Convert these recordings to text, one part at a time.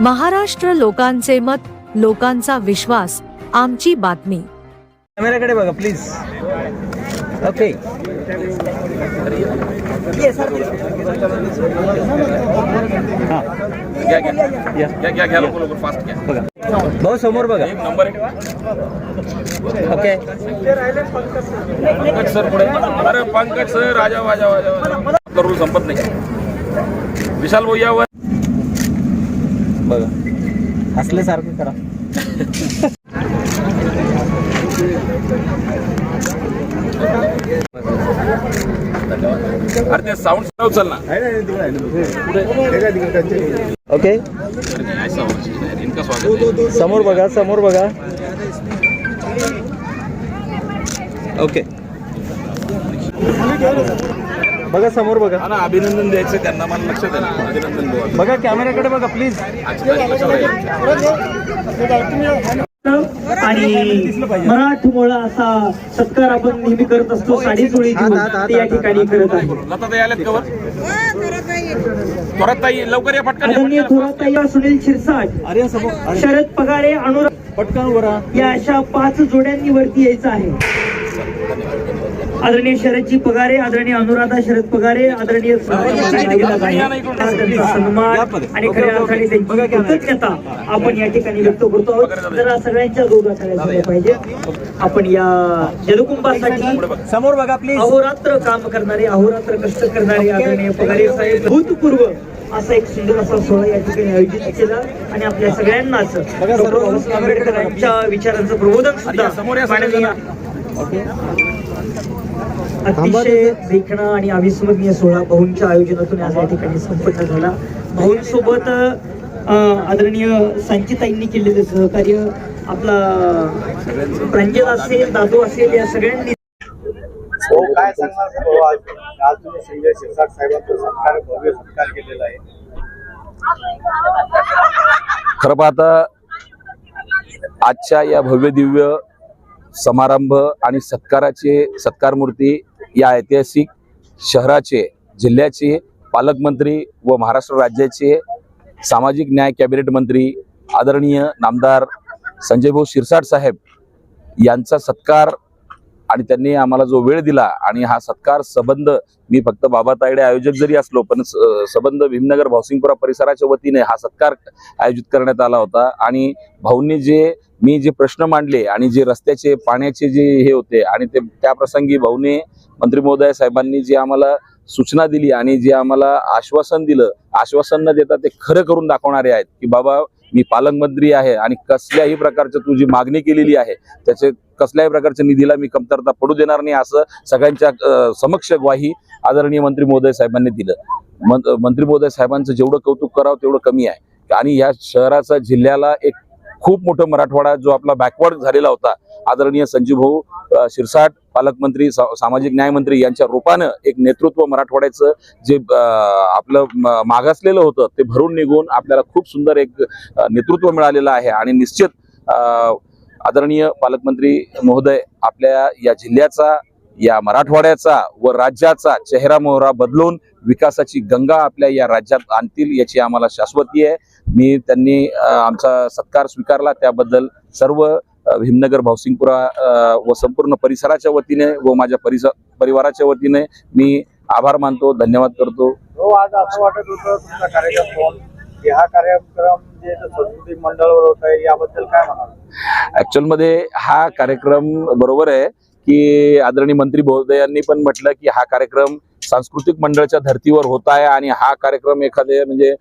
महाराष्ट्र लोकांचे मत लोकांचा विश्वास आमची बातमी. कॅमेऱ्याकडे बघा प्लीज ओके हां. भाऊ समोर बघा. एक नंबर आहे. ओके पंकज सर पुढे. अरे पंकज सर राजा वाजा वाजा रूल संपत नाही. विशाल भाऊ यावर बघा. हसल्यासारखं करा. अरे ते साऊंड ना. ओके समोर बघा समोर बघा. ओके बघा समोर बघा. हा ना अभिनंदन द्यायचं त्यांना मला लक्षात आहे ना अभिनंदन बघा कॅमेऱ्याकडे बघा प्लीज. आणि मराठमोळा असा सत्कार आपण नेहमी करत असतो साडी चोळी देऊन ते या ठिकाणी करत आहे. लता ताई आल्यात कवर परत ताई लवकर या पटकन या, आदरणीय पटकन. थोरात सुनील शिरसाट अरे समोर शरद पगारे अनुराग पटकन उभं राहा या अशा पाच जोड्यांनी वरती यायचं आहे. आदरणीय शरदजी पगारे आदरणीय अनुराधा शरद पगारे आदरणीय सन्मान आणि खऱ्या अर्थाने त्यांची कृतज्ञता आपण या ठिकाणी व्यक्त करतो आहोत. जरा सगळ्यांच्या जोडा झाल्या पाहिजे. आपण या जलकुंभासाठी समोर बघा प्लीज अहोरात्र काम करणारे अहोरात्र कष्ट करणारे आदरणीय पगारे साहेब भूतपूर्व असा एक सुंदर असा सोहळा या ठिकाणी आयोजित केला आणि आपल्या सगळ्यांनाच आंबेडकरांच्या विचारांचं प्रबोधन सुद्धा अतिशय देखणा आणि अविस्मरणीय सोहळा भाऊंच्या आयोजनातून आज या ठिकाणी संपन्न झाला. भाऊंसोबत आदरणीय सांचिताईंनी केलेलं सहकार्य आपला प्रांजल असेल दादू असेल या सगळ्यांनी हो काय सांगणार? सर भाऊ आज आज तुम्ही संजय शिरसाट साहेबांचा सत्कार भव्य सत्कार केलेला आहे. खरं पाहता आजच्या या भव्य दिव्य समारंभ आणि सत्काराचे सत्कार मूर्ती या ऐतिहासिक शहराचे जिल्ह्याचे पालकमंत्री व महाराष्ट्र राज्याचे सामाजिक न्याय कॅबिनेट मंत्री आदरणीय नामदार संजय भाऊ शिरसाट साहेब यांचा सत्कार आणि त्यांनी आम्हाला जो वेळ दिला आणि हा सत्कार संबंध मी फक्त बाबा तायडे आयोजक जरी असलो पण स- संबंध भीमनगर भावसिंगपुरा परिसराच्या वतीने हा सत्कार आयोजित करण्यात आला होता. आणि भाऊंनी जे मी जे प्रश्न मांडले आणि जे रस्त्याचे पाण्याचे जे हे होते आणि ते त्या प्रसंगी भाऊने मंत्री महोदय साहेबांनी जे आम्हाला सूचना दिली आणि जे आम्हाला आश्वासन दिलं आश्वासन न देता ते खरं करून दाखवणारे आहेत की बाबा मी पालकमंत्री आहे आणि कसल्याही प्रकारचं तू जी मागणी केलेली आहे त्याचे कसल्याही प्रकारच्या निधीला मी कमतरता पडू देणार नाही असं सगळ्यांच्या समक्ष ग्वाही आदरणीय मंत्री महोदय साहेबांनी दिलं. मंत्री महोदय साहेबांचं जेवढं कौतुक करावं तेवढं कमी आहे. आणि या शहराचा जिल्ह्याला एक खूप मोठं मराठवाडा जो आपला बॅकवर्ड झालेला होता आदरणीय संजीव भाऊ शिरसाट पालकमंत्री सा- सामाजिक न्यायमंत्री यांच्या रूपानं एक नेतृत्व मराठवाड्याचं जे आपलं मागासलेलं होतं ते भरून निघून आपल्याला खूप सुंदर एक नेतृत्व मिळालेलं आहे. आणि निश्चित आदरणीय पालकमंत्री महोदय आपल्या या जिल्ह्याचा या मराठवाड्याचा व राज्याचा चेहरा मोहरा बदलून विकासाची गंगा आपल्या या राज्यात आणतील याची आम्हाला शाश्वती आहे. मी त्यांनी आमचा सत्कार स्वीकारला. त्याबद्दल सर्व भीमनगर भावसिंगपुरा व संपूर्ण परिसराच्या वतीने व माझ्या परिसर परिवाराच्या वतीने मी आभार मानतो धन्यवाद करतो. हो आज असं वाटत होतं तुमचा कार्यक्रम की हा कार्यक्रम जे सांस्कृतिक मंडळावर होत आहे याबद्दल काय म्हणाल? ऍक्च्युअलमध्ये हा कार्यक्रम बरोबर आहे की आदरणीय मंत्री महोदयांनी पण म्हटलं की हा कार्यक्रम सांस्कृतिक मंडळाच्या धर्तीवर होत आहे आणि हा कार्यक्रम एखाद्या म्हणजे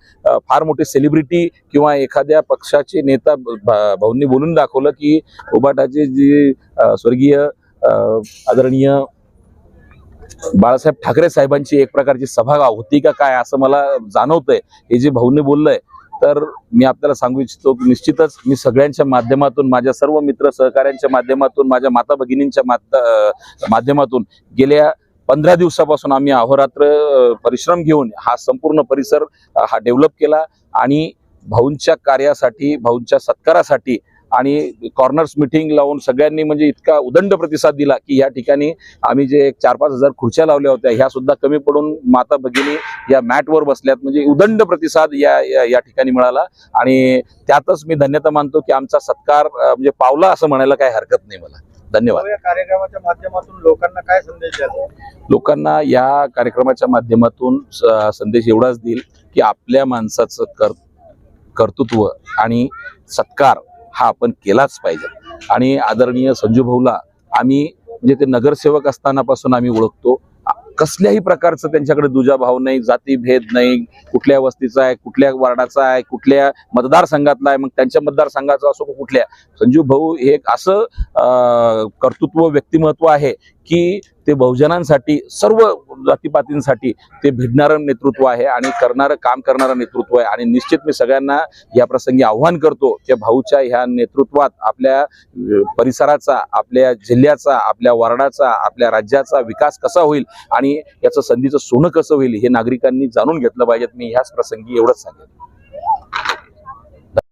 फार मोठे सेलिब्रिटी किंवा एखाद्या पक्षाचे नेता भाऊंनी बोलून दाखवलं की उबाटाचे जे स्वर्गीय आदरणीय बाळासाहेब ठाकरे साहेबांची एक प्रकारची सभा होती का काय असं मला जाणवतंय. हे जे भाऊने बोललंय तर मी आपल्याला सांगू इच्छितो की निश्चितच मी सगळ्यांच्या माध्यमातून माझ्या सर्व मित्र सहकाऱ्यांच्या माध्यमातून माझ्या माता भगिनींच्या मात- माध्यमातून गेल्या पंधरा दिवसापासून आम्ही अहोरात्र परिश्रम घेऊन हा संपूर्ण परिसर हा डेव्हलप केला आणि भाऊंच्या कार्यासाठी भाऊंच्या सत्कारासाठी आणि कॉर्नर्स मिटिंग लावून सगळ्यांनी म्हणजे इतका उदंड प्रतिसाद दिला की या ठिकाणी आम्ही जे चार पाच हजार खुर्च्या लावल्या होत्या ह्या सुद्धा कमी पडून माता भगिनी या मॅटवर बसल्यात. म्हणजे उदंड प्रतिसाद या या- ठिकाणी मिळाला. आणि त्यातच मी धन्यता मानतो की आमचा सत्कार म्हणजे पावला असं म्हणायला काही हरकत नाही मला. धन्यवाद. या कार्यक्रमाच्या माध्यमातून लोकांना काय संदेश लोकांना या कार्यक्रमाच्या माध्यमातून संदेश एवढाच देईल की आपल्या माणसाचं कर कर्तृत्व आणि सत्कार हा आपण केलाच पाहिजे. आणि आदरणीय संजू भाऊला आम्ही म्हणजे ते नगरसेवक असतानापासून आम्ही ओळखतो. कसल्याही प्रकारचं त्यांच्याकडे दुजाभाव नाही जातीभेद नाही कुठल्या वस्तीचा आहे कुठल्या वार्डाचा आहे कुठल्या मतदारसंघातला आहे मग त्यांच्या मतदारसंघाचा असो कुठल्या. संजू भाऊ हे एक असं कर्तृत्व व्यक्तिमत्व आहे की ते बहुजनांसाठी सर्व जातीपातींसाठी ते भिडणारं नेतृत्व आहे आणि करणारं काम करणारं नेतृत्व आहे. आणि निश्चित मी सगळ्यांना या प्रसंगी आव्हान करतो त्या भाऊच्या ह्या नेतृत्वात आपल्या परिसराचा आपल्या जिल्ह्याचा आपल्या वार्डाचा आपल्या राज्याचा विकास कसा होईल आणि याचं संधीचं सोनं कसं होईल हे नागरिकांनी जाणून घेतलं पाहिजेत. मी ह्याच प्रसंगी एवढंच सांगेन.